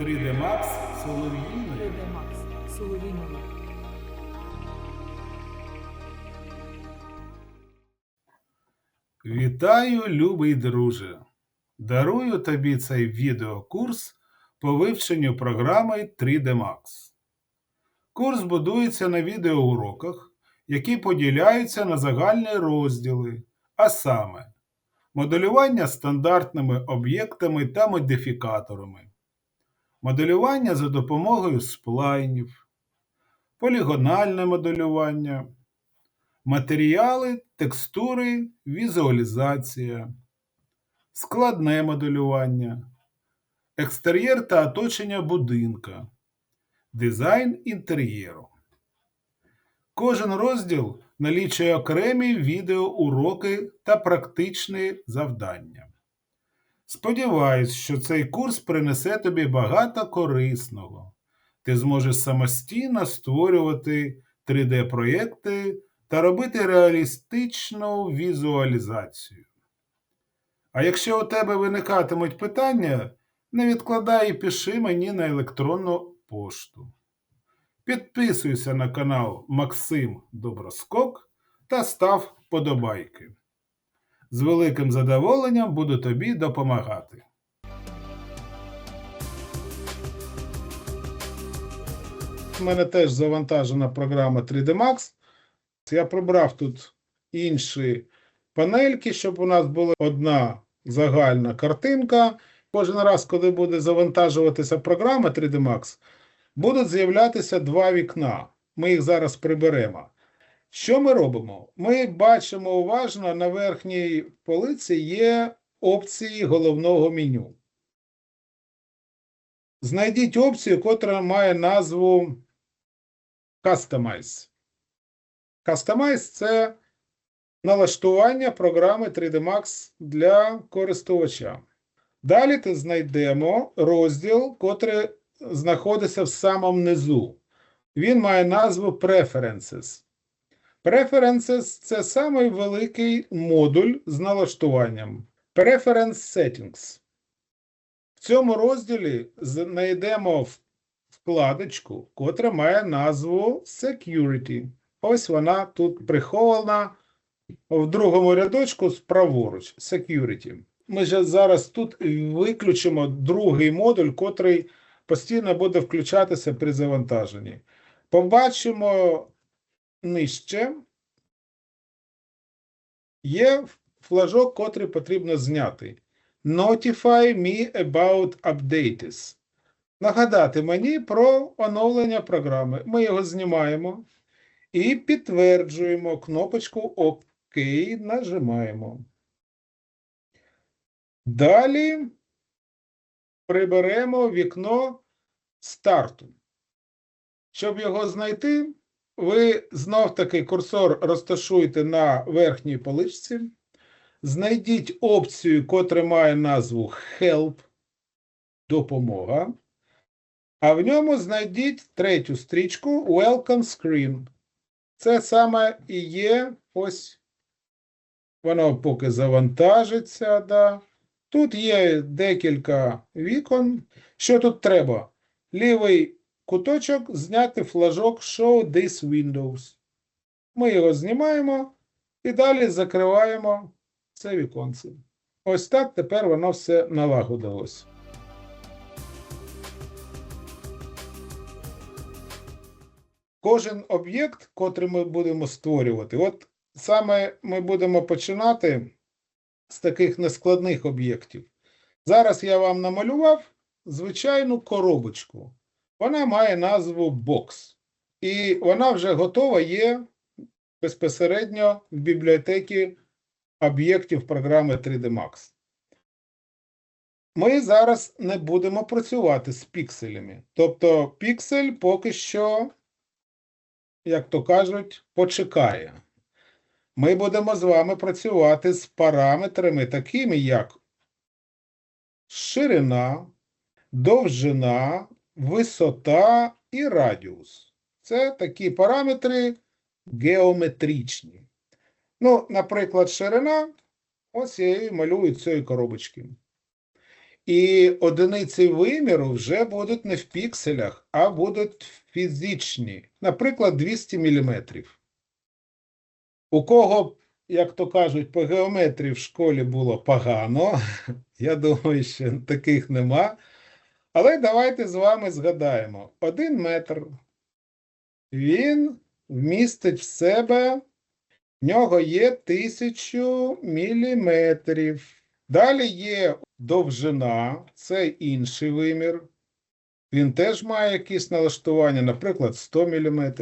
3D Max Солов'їною. 3D Max Соловійною. Вітаю, любий друже! Дарую тобі цей відеокурс по вивченню програми 3D Max. Курс будується на відеоуроках, які поділяються на загальні розділи, а саме моделювання стандартними об'єктами та модифікаторами, моделювання за допомогою сплайнів, полігональне моделювання, матеріали, текстури, візуалізація, складне моделювання, екстер'єр та оточення будинка, дизайн інтер'єру. Кожен розділ налічує окремі відеоуроки та практичні завдання. Сподіваюсь, що цей курс принесе тобі багато корисного. Ти зможеш самостійно створювати 3D-проєкти та робити реалістичну візуалізацію. А якщо у тебе виникатимуть питання, не відкладай і пиши мені на електронну пошту. Підписуйся на канал Максим Доброскок та став подобайки. З великим задоволенням буду тобі допомагати. У мене теж завантажена програма 3D Max. Я прибрав тут інші панельки, щоб у нас була одна загальна картинка. Кожен раз, коли буде завантажуватися програма 3D Max, будуть з'являтися два вікна. Ми їх зараз приберемо. Що ми робимо? Ми бачимо уважно на верхній полиці є опції головного меню. Знайдіть опцію, котра має назву Customize. Customize – це налаштування програми 3D Max для користувача. Далі ти знайдемо розділ, котрий знаходиться в самому низу. Він має назву Preferences. Preferences – це самий великий модуль з налаштуванням. Preference Settings. В цьому розділі знайдемо вкладочку, котра має назву Security. Ось вона тут прихована в другому рядочку праворуч Security. Ми ж зараз тут виключимо другий модуль, котрий постійно буде включатися при завантаженні. Побачимо нижче. Є флажок, котрий потрібно зняти. Notify me about updates. Нагадати мені про оновлення програми. Ми його знімаємо і підтверджуємо кнопочку ОК. Нажимаємо. Далі приберемо вікно старту. Щоб його знайти, ви знов-таки курсор розташуєте на верхній поличці. Знайдіть опцію, котра має назву Help допомога. А в ньому знайдіть третю стрічку Welcome Screen. Це саме і є ось воно поки завантажиться. Да. Тут є декілька вікон. Що тут треба? Лівий куточок зняти флажок Show this Windows. Ми його знімаємо і далі закриваємо це віконце. Ось так тепер воно все налагодилось. Кожен об'єкт, котрий ми будемо створювати, от саме ми будемо починати з таких нескладних об'єктів. Зараз я вам намалював звичайну коробочку. Вона має назву бокс. І вона вже готова є безпосередньо в бібліотеці об'єктів програми 3D Max. Ми зараз не будемо працювати з пікселями. Тобто піксель поки що, як то кажуть, почекає. Ми будемо з вами працювати з параметрами, такими як ширина, довжина, висота і радіус. Це такі параметри геометричні. Ну, наприклад, ширина, ось я її малюю цієї коробочки. І одиниці виміру вже будуть не в пікселях, а будуть фізичні. Наприклад, 200 мм. У кого, як то кажуть, по геометрії в школі було погано, я думаю, що таких нема. Але давайте з вами згадаємо: один метр. Він вмістить в себе, в нього є тисячу міліметрів. Далі є довжина, це інший вимір. Він теж має якісь налаштування, наприклад, 100 мм.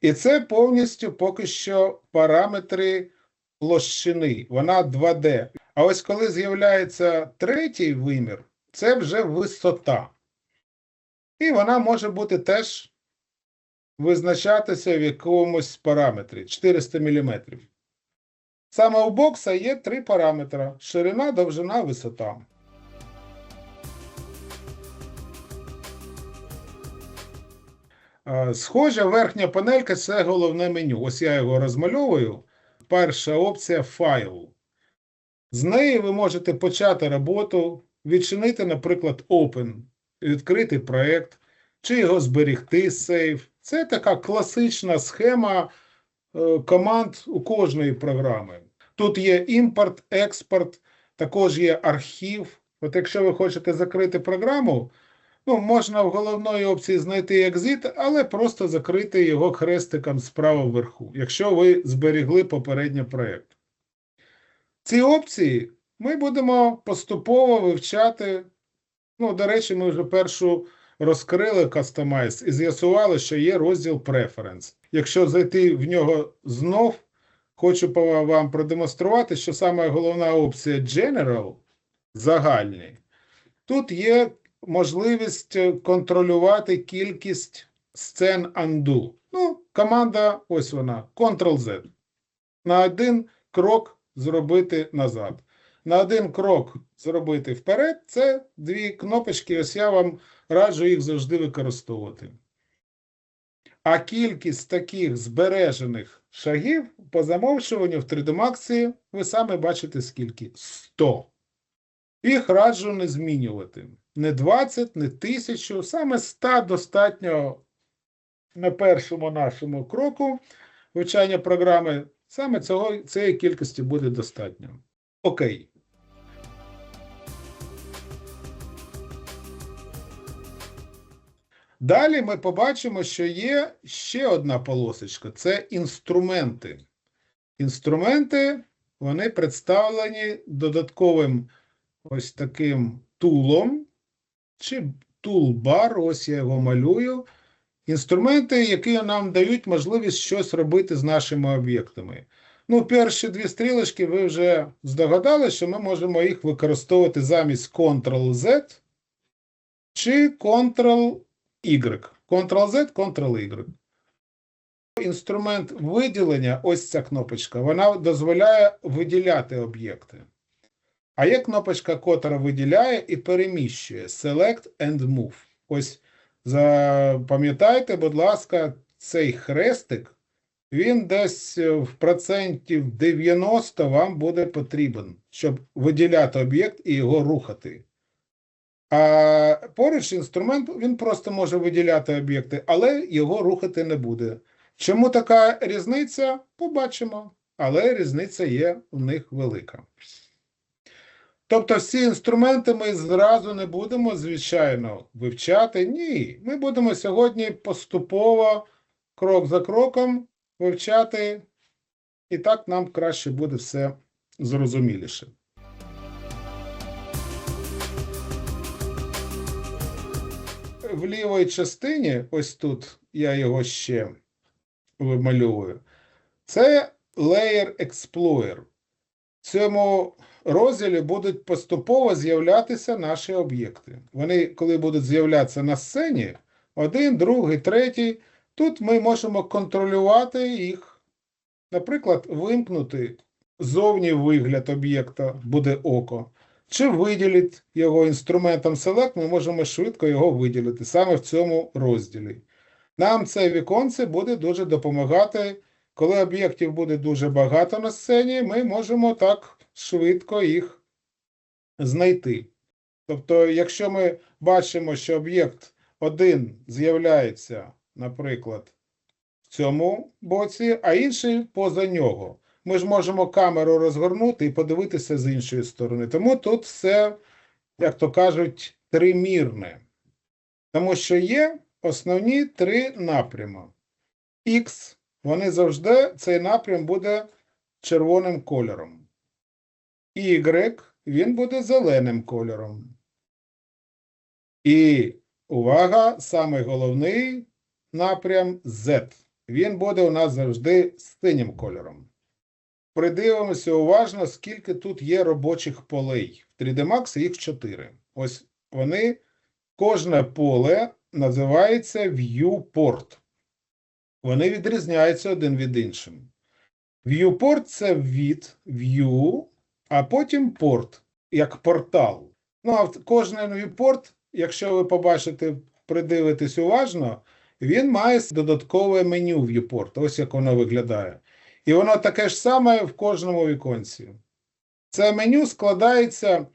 І це повністю поки що параметри площини. Вона 2D. А ось коли з'являється третій вимір, це вже висота. І вона може бути теж визначатися в якомусь параметрі 400 мм. Саме у бокса є три параметри: ширина, довжина, висота. Е, Схожа верхня панелька це головне меню. Ось я його розмальовую. Перша опція файл. З неї ви можете почати роботу, відчинити, наприклад, Open, відкрити проєкт, чи його зберегти сейф. Це така класична схема е, команд у кожної програми. Тут є імпорт, експорт, також є архів. От якщо ви хочете закрити програму, ну, можна в головної опції знайти exit, але просто закрити його хрестиком справа вверху, якщо ви зберегли попередній проєкт. Ці опції ми будемо поступово вивчати. Ну, до речі, ми вже першу розкрили Customize і з'ясували, що є розділ Preference. Якщо зайти в нього знов, хочу вам продемонструвати, що саме головна опція General загальний. Тут є можливість е, контролювати кількість сцен undo. Ну, команда, ось вона, Ctrl-Z. На один крок зробити назад. На один крок зробити вперед. Це дві кнопочки, ось я вам раджу їх завжди використовувати. А кількість таких збережених шагів по замовчуванню в 3D Max ви самі бачите скільки? 100. Їх раджу не змінювати. Не 20, не 1000, саме 100 достатньо на першому нашому кроку вивчання програми. Саме цього, цієї кількості буде достатньо. Окей. Далі ми побачимо, що є ще одна полосочка це інструменти. Інструменти вони представлені додатковим ось таким тулом чи тулбар, ось я його малюю. Інструменти, які нам дають можливість щось робити з нашими об'єктами. Ну, перші дві стрілочки ви вже здогадали, що ми можемо їх використовувати замість Ctrl-Z чи Ctrl-Y. Ctrl-Z, Ctrl-Y. Інструмент виділення, ось ця кнопочка, вона дозволяє виділяти об'єкти. А є кнопочка, котра виділяє і переміщує Select and Move. Ось запам'ятайте, будь ласка, цей хрестик, він десь в процентів 90 вам буде потрібен, щоб виділяти об'єкт і його рухати. А поруч інструмент він просто може виділяти об'єкти, але його рухати не буде. Чому така різниця? Побачимо. Але різниця є у них велика. Тобто всі інструменти ми зразу не будемо, звичайно, вивчати. Ні, ми будемо сьогодні поступово, крок за кроком, вивчати, і так нам краще буде все зрозуміліше. В лівій частині, ось тут я його ще вимальовую, це Layer Explorer. В цьому розділі будуть поступово з'являтися наші об'єкти. Вони, коли будуть з'являтися на сцені, один, другий, третій, тут ми можемо контролювати їх. Наприклад, вимкнути зовні вигляд об'єкта буде око. Чи виділити його інструментом Select, ми можемо швидко його виділити саме в цьому розділі. Нам це віконце буде дуже допомагати. Коли об'єктів буде дуже багато на сцені, ми можемо так швидко їх знайти. Тобто, якщо ми бачимо, що об'єкт 1 з'являється, наприклад, в цьому боці, а інший поза нього. Ми ж можемо камеру розгорнути і подивитися з іншої сторони. Тому тут все, як то кажуть, тримірне. Тому що є основні три напрями. X, вони завжди, цей напрям буде червоним кольором. Y, він буде зеленим кольором. І увага, самий головний напрям Z. Він буде у нас завжди синім кольором. Придивимося уважно, скільки тут є робочих полей. В 3D Max їх 4. Ось вони, кожне поле називається viewport. Вони відрізняються один від іншим. Viewport – це від view, а потім порт, як портал. Ну, а кожен viewport, якщо ви побачите, придивитесь уважно, він має додаткове меню viewport. Ось як воно виглядає. І воно таке ж саме в кожному віконці. Це меню складається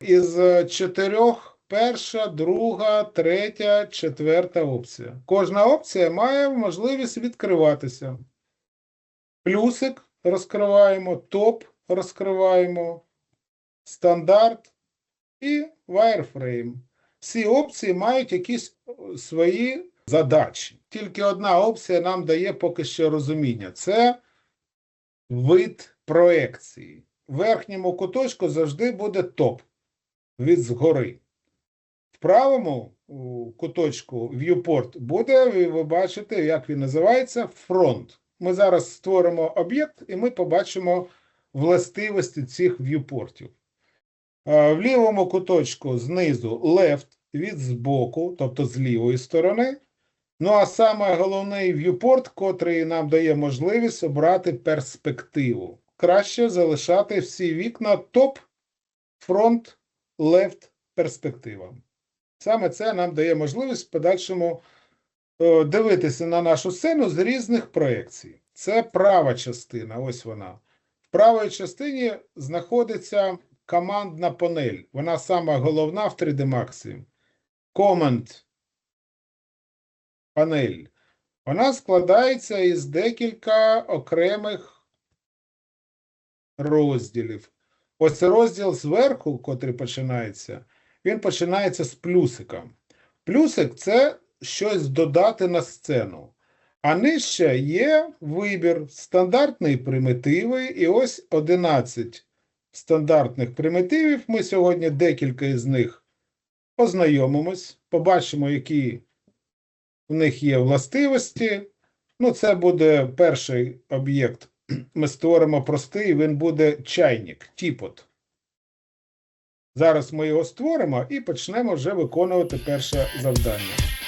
із чотирьох: перша, друга, третя, четверта опція. Кожна опція має можливість відкриватися. Плюсик розкриваємо, топ розкриваємо, стандарт і wireframe. Всі опції мають якісь свої задачі. Тільки одна опція нам дає поки що розуміння. Це вид проекції. В верхньому куточку завжди буде топ від згори. В правому куточку viewport буде, ви, бачите, як він називається, фронт. Ми зараз створимо об'єкт і ми побачимо властивості цих viewpортів. А, В лівому куточку знизу left від збоку, тобто з лівої сторони. Ну, а саме головний viewport, котрий нам дає можливість обрати перспективу. Краще залишати всі вікна топ, фронт, лефт перспектива. Саме це нам дає можливість в подальшому е, дивитися на нашу сцену з різних проєкцій. Це права частина, ось вона. В правій частині знаходиться командна панель. Вона сама головна в 3D Max. Command панель. Вона складається із декілька окремих розділів. Ось розділ зверху, котрий починається, він починається з плюсика. Плюсик це щось додати на сцену. А нижче є вибір стандартний примітиви, і ось 11 стандартних примітивів. Ми сьогодні декілька із них ознайомимось, побачимо, які в них є властивості. Ну, це буде перший об'єкт. Ми створимо простий, він буде чайник, тіпот. Зараз ми його створимо і почнемо вже виконувати перше завдання.